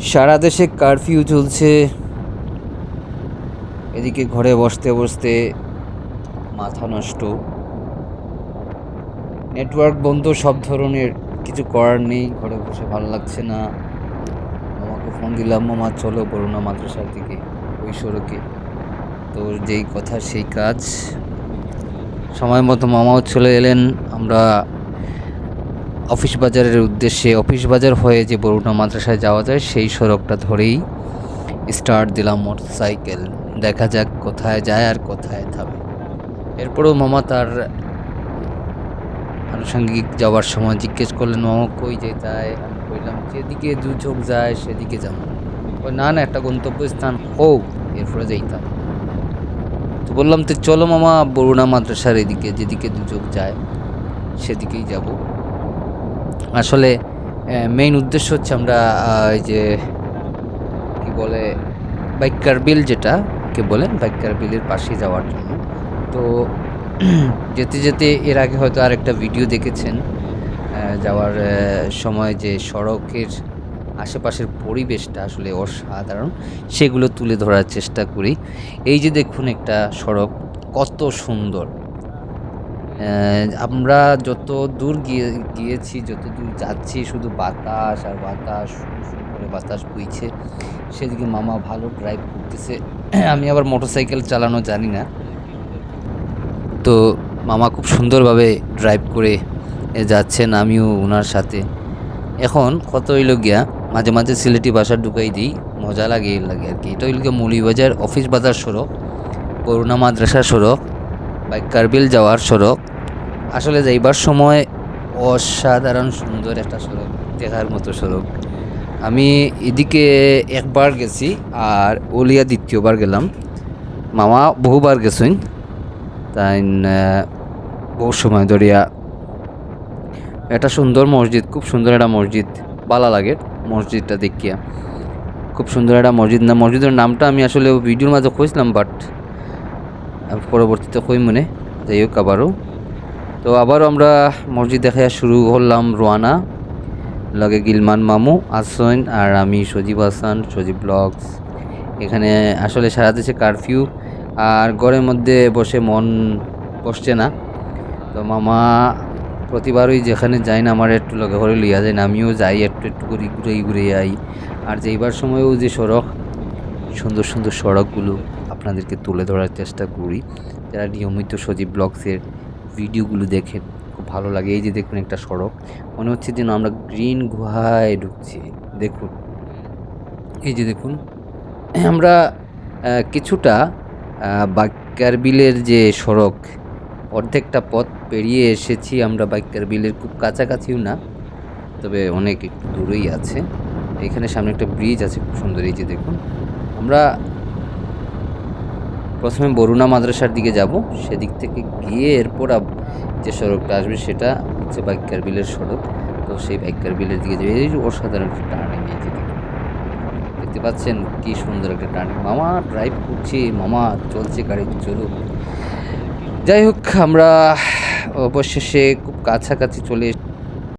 সারা দেশে কারফিউ চলছে। এদিকে ঘরে বসতে বসতে মাথা নষ্ট। নেটওয়ার্ক বন্ধ সব ধরনের, কিছু করার নেই, ঘরে বসে ভালো লাগছে না। মামাকে ফোন দিলাম, মামা চলো বরুণা মাদ্রাসার দিকে ওই সড়কে তো যেই কথা, সেই কাজ। সময় মতো মামাও চলে এলেন, আমরা অফিস বাজারের উদ্দেশ্যে অফিস বাজার হয়ে যে বরুণা মাদ্রাসায় যাওয়া যায়, সেই সড়কটা ধরেই স্টার্ট দিলাম মোটর সাইকেল দেখা যাক কোথায় যায় আর কোথায় থামে। এরপরেও মামা তার আনুষঙ্গিক যাওয়ার সময় জিজ্ঞেস করলেন, মামা, কই যেতায় আমি কইলাম, যেদিকে দু চোখ যায়, সেদিকে যাব। ওই না না, একটা গন্তব্যস্থান হোক, এরপরে যাইতাম। তো বললাম, তো চলো মামা, বরুণা মাদ্রাসার এদিকে, যেদিকে দু চোখ যায়, সেদিকেই যাব। আসলে মেইন উদ্দেশ্য হচ্ছে আমরা এই যে, কি বলে, বাইকার বিল যেটা, কে বলে বাইকার বিলের পাশে যাওয়ার জন্য। তো, যেতে যেতে এর আগে হয়তো আরেকটা ভিডিও দেখেছেন যাওয়ার সময় যে সড়কের আশেপাশের পরিবেশটা আসলে অসাধারণ, সেগুলো তুলে ধরার চেষ্টা করি। এই যে দেখুন একটা সড়ক, কত সুন্দর। আমরা যত দূর গিয়ে, গিয়েছি, যত দূর যাচ্ছি, শুধু বাতাস আর বাতাস করে বাতাস বইছে, সেদিকে মামা ভালো ড্রাইভ করতেছে। আমি আবার মোটরসাইকেল চালানো জানি না। তো মামা খুব সুন্দরভাবে ড্রাইভ করে যাচ্ছেন আমিও ওনার সাথে। এখন কত হইল গিয়া, মাঝে মাঝে সিলেটি বাসা ঢুকাই দিই, মজা লাগে লাগে আর কি। এটা হইল গিয়া মৌলিবাজার অফিস বাজার সড়ক, করুণা মাদ্রাসা সড়ক। বাইক কারবিল যাওয়ার সড়ক। আসলে যাইবার সময় অসাধারণ সুন্দর একটা সড়ক, দেখার মতো সড়ক। আমি এদিকে একবার গেছি আর ওলিয়া দ্বিতীয়বার গেলাম। মামা বহুবার গেছেন, তাই বহু সময় ধরিয়া একটা সুন্দর মসজিদ, খুব সুন্দর একটা মসজিদ, ভালো লাগে মসজিদটা দেখিয়া। খুব সুন্দর একটা মসজিদ, না, মসজিদের নামটা আমি আসলে ভিডিওর মাঝে খুঁজলাম বাট পরবর্তীতে কই মনে যাই হোক আবারও। তো আবারও আমরা মসজিদ দেখা শুরু করলাম রোয়ানা, লগে গিলমান মামু আসন আর আমি, সজীব হাসান, সজীব ব্লগস। এখানে আসলে সারা দেশে কারফিউ, আর ঘরের মধ্যে বসে মন বসছে না। তো মামা প্রতিবারই যেখানে যাই না, আমার একটু লগে ঘরে লইয়া যায় না, আমিও যাই, একটু একটু করে ঘুরে ঘুরে যাই আর যেইবার সময়ও যে সড়ক, সুন্দর সুন্দর সড়কগুলো। আপনাদেরকে তুলে ধরার চেষ্টা করি। যারা নিয়মিত সজীব ব্লগসের ভিডিওগুলো দেখেন, খুব ভালো লাগে। এই যে দেখুন একটা সড়ক, মনে হচ্ছে যেন আমরা গ্রিন গুহায় ঢুকছি। দেখুন, এই যে দেখুন, আমরা কিছুটা বাক্যার বিলের যে সড়ক, অর্ধেকটা পথ পেরিয়ে এসেছি আমরা বাক্যার বিলের খুব কাছাকাছিও না, তবে অনেক একটু দূরেই আছে। এখানে সামনে একটা ব্রিজ আছে, খুব সুন্দর। এই যে দেখুন, আমরা প্রথমে বরুণা মাদ্রাসার দিকে যাব। সেদিক থেকে গিয়ে এরপর যে সড়কটা আসবে সেটা হচ্ছে বাইকার বিলের সড়ক। তো সেই বাইকার বিলের দিকে যাবে। এই অসাধারণ একটা টার্নিং এই যে। দেখতে পাচ্ছেন কি সুন্দর একটা টার্নিং। মামা ড্রাইভ করছি, মামা চলছে গাড়ি চলুক। যাই হোক, আমরা অবশেষে খুব কাছাকাছি চলে